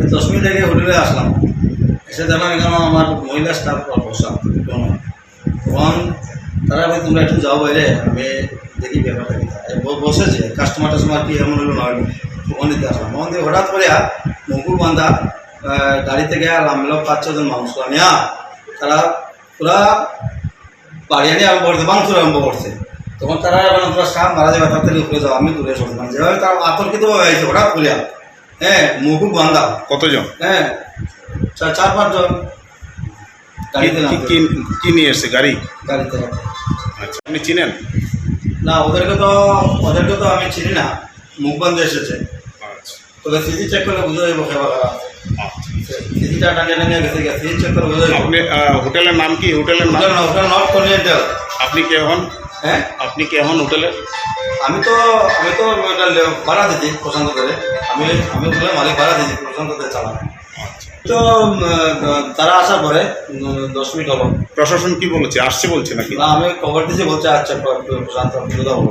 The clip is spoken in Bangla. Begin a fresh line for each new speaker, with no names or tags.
আমি দশ মিনিট আগে হোটেলে আসলাম। এসে দেখলাম এখানে আমার মহিলা স্টাফ বসা কোনো। তখন তারা বলে, তোমরা একটু যাও বাইরে, আমি দেখি ব্যাপারটা বসেছে কাস্টমার টাস্টমার কি এমন হলো নয় ফোন দিতে আসলাম। ফোন দিয়ে হঠাৎ করে মুকুল বান্ধা গাড়ি থেকে আর নামলো পাঁচ ছজন মানুষ আনিয়া তারা পুরা বাড়ি আনি আরম্ভ করতে বাংশুর আরম্ভ করছে। তখন তারা মানে পুরো সাপ মারা যাবে তার থেকে উপরে যাও, আমি দূরে সরে মানে যেভাবে তারা আতর্কিত হয়েছে, হঠাৎ খুলিয়া হ্যাঁ মুকুল বান্ধা
কতজন?
হ্যাঁ চার চার পাঁচজন।
কি- নিয়ে এসছে? গাড়ি?
গাড়িতে
আচ্ছা আপনি চিনেন?
না ওদেরকে তো ওদেরকে তো আমি চিনি না। মুখ বন্ধ এসেছে।
আচ্ছা।
সিজি চেক করলে বুঝে যাব
আচ্ছা।
সিজিটা টানিয়ে টানিয়ে গেছে সিজি চেক করে বুঝে
আপনি হোটেলের নাম কি? হোটেলের নাম?
নট কন্টিনেন্টাল
আপনি কে হন?
হ্যাঁ?
আপনি কি এমন হোটেলে?
আমি তো আমি তো ভাড়া দিতি প্রশান্ত করে। আমি আমি হোটেলের মালিক ভাড়া দিচ্ছি প্রশান্ত করে চালান। তো তারা আসার পরে দশ মিনিট হলো।
প্রশাসন কি বলেছে? আসছে বলছে নাকি?
না আমি খবর দিয়েছি বলছে আচ্ছা প্রশান্ত বলব।